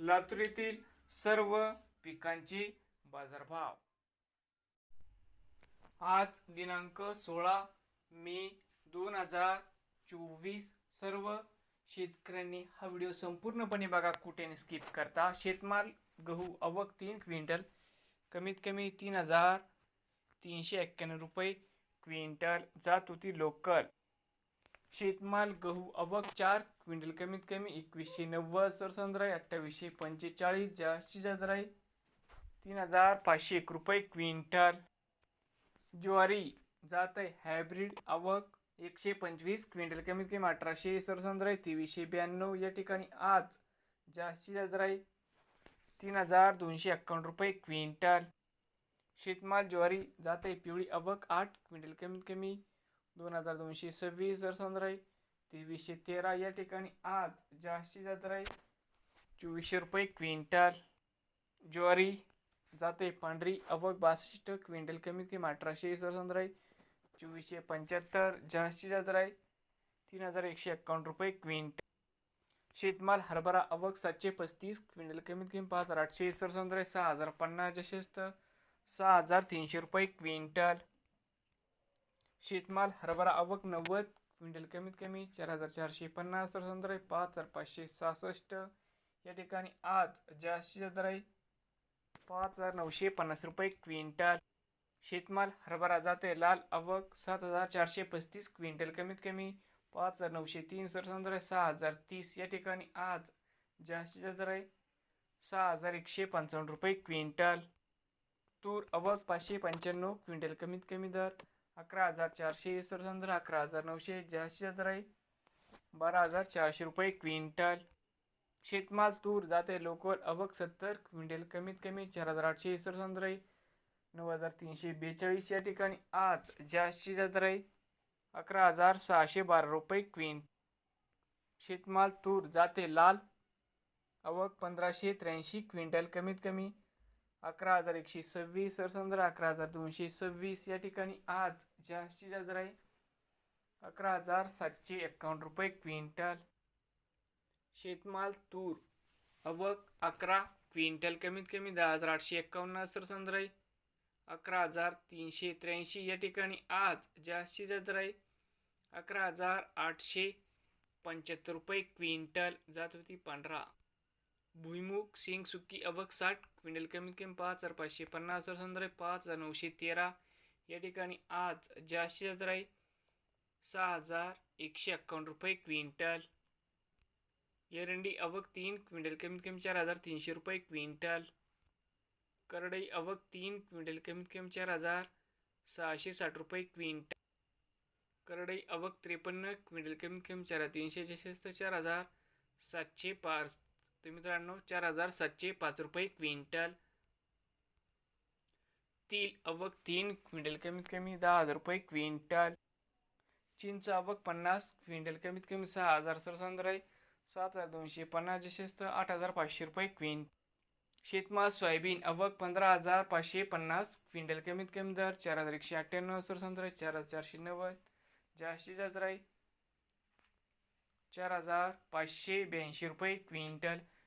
लातूर येथील सर्व पिकांचे बाजारभाव. आज दिनांक सोळा मे दोन हजार चोवीस. सर्व शेतकऱ्यांनी हा व्हिडिओ संपूर्णपणे बघा कुठे स्किप करता. शेतमाल गहू अवक तीन क्विंटल कमीत कमी तीन हजार तीनशे एक्क्याण्णव रुपये क्विंटल जात होती लोकल. शेतमाल गहू अवक चार क्विंटल कमीत कमी एकवीसशे नव्वद सरसंद्राई अठ्ठावीसशे पंचेचाळीस जास्तीत जास्त राही तीन हजार पाचशे एक रुपये क्विंटल. ज्वारी जात आहे हायब्रिड आवक एकशे पंचवीस क्विंटल कमीत कमी अठराशे सरसंद्राई तेवीसशे ब्याण्णव. या ठिकाणी आज जास्तीत जास्त राही तीन हजार दोनशे एक्कावन्न रुपये क्विंटल. शेतमाल ज्वारी जात आहे पिवळी अवक आठ क्विंटल कमीत कमी दोन हजार दोनशे सव्वीस सरसंद्राई तेवीसशे तेरा या ठिकाणी आज जास्ती जात राई चोवीसशे रुपये क्विंटल. ज्वारी जाते पांढरी अवक बासष्ट क्विंटल कमीत कमी अठराशे सरसंद्राई चोवीसशे पंच्याहत्तर जास्ती जात राई तीन हजार एकशे एक्कावन्न रुपये क्विंटल. शेतमाल हरभरा अवक सातशे पस्तीस क्विंटल कमीत कमी पाच हजार आठशे सरसंद्राई सहा हजार पन्नास जशेस्त सहा हजार तीनशे रुपये क्विंटल. शेतमाल हरभरा आवक नव्वद क्विंटल कमीत कमी चार हजार चारशे पन्नास सरसंद्राई पाच हजार पाचशे सहासष्ट. या ठिकाणी आज जास्तीत जास्त आहे पाच हजार नऊशे पन्नास रुपये क्विंटल. शेतमाल हरभरा जाते लाल आवक सात हजार चारशे पस्तीस क्विंटल कमीत कमी पाच हजार नऊशे तीन सरसंद्राई सहा हजार तीस. या ठिकाणी आज जास्तीत जास्त आहे सहा हजार एकशे पंचावन्न रुपये क्विंटल. तूर अवक पाचशे पंच्याण्णव क्विंटल कमीत कमी दर अकरा हजार चारशे सरसंद्र अकरा हजार नऊशे जास्तीत जास्त राहील बारा हजार चारशे रुपये क्विंटल. शेतमाल तूर जाते लोकल अवक सत्तर क्विंटल कमीत कमी चार हजार आठशे सरसंद्र राहील नऊ हजार तीनशे बेचाळीस या ठिकाणी आज जास्तीत जास्त राहील अकरा हजार सहाशे बारा रुपये क्विंट शेतमाल तूर जाते लाल. अवक पंधराशे त्र्याऐंशी क्विंटल कमीत कमी. अकरा हजार एकशे सव्वीस सरसंद्र अकरा हजार दोनशे सव्वीस. या ठिकाणी आज जास्तीत जास्त आहे अकरा हजार सातशे एक्कावन्न रुपये क्विंटल. शेतमाल तूर अवक अकरा क्विंटल. कमीत कमी दहा हजार आठशे एक्कावन्न सरसंद्र आहे अकरा हजार तीनशे त्र्याऐंशी. या ठिकाणी आज जास्तीत जास्त आहे अकरा हजार आठशे पंच्याहत्तर रुपये क्विंटल. जात होती पांढरा. भुईमुग शेंग सुकी अवक साठ क्विंटल कमीत कमी पाच हजार पाचशे पन्नास हजार संदर्भ पाच हजार नऊशे तेरा. या ठिकाणी आज जास्तीत जास्त आहे सहा हजार एकशे एक्कावन्न रुपये क्विंटल. एरंडी अवक तीन क्विंटल कमीत कमी चार हजार तीनशे रुपये क्विंटल. करडई अवक तीन क्विंटल कमीत कमी चार हजार सहाशे साठ रुपये क्विंटल. करडई अवक त्रेपन्न क्विंटल कमीत कमी चार हजार तीनशे जसे चार हजार सातशे पाच तर मित्रांनो चार हजार सातशे पाच रुपये क्विंटल. तील अवक तीन क्विंटल कमीत कमी दहा हजार रुपये क्विंटल. चिंच अवक पन्नास क्विंटल कमीत कमी सहा हजार सरसंद्र आहे. सात हजार दोनशे पन्नास जशेस्त आठ हजार पाचशे रुपये क्विंट शेतमाल सोयाबीन अवक पंधरा हजार पाचशे पन्नास क्विंटल कमीत कमी दर चार हजार एकशे अठ्ठ्याण्णव सरसंद्र चार हजार चारशे नव्वद. जास्तीत जास्त आहे चार हजार पाचशे ब्याऐंशी रुपये क्विंटल.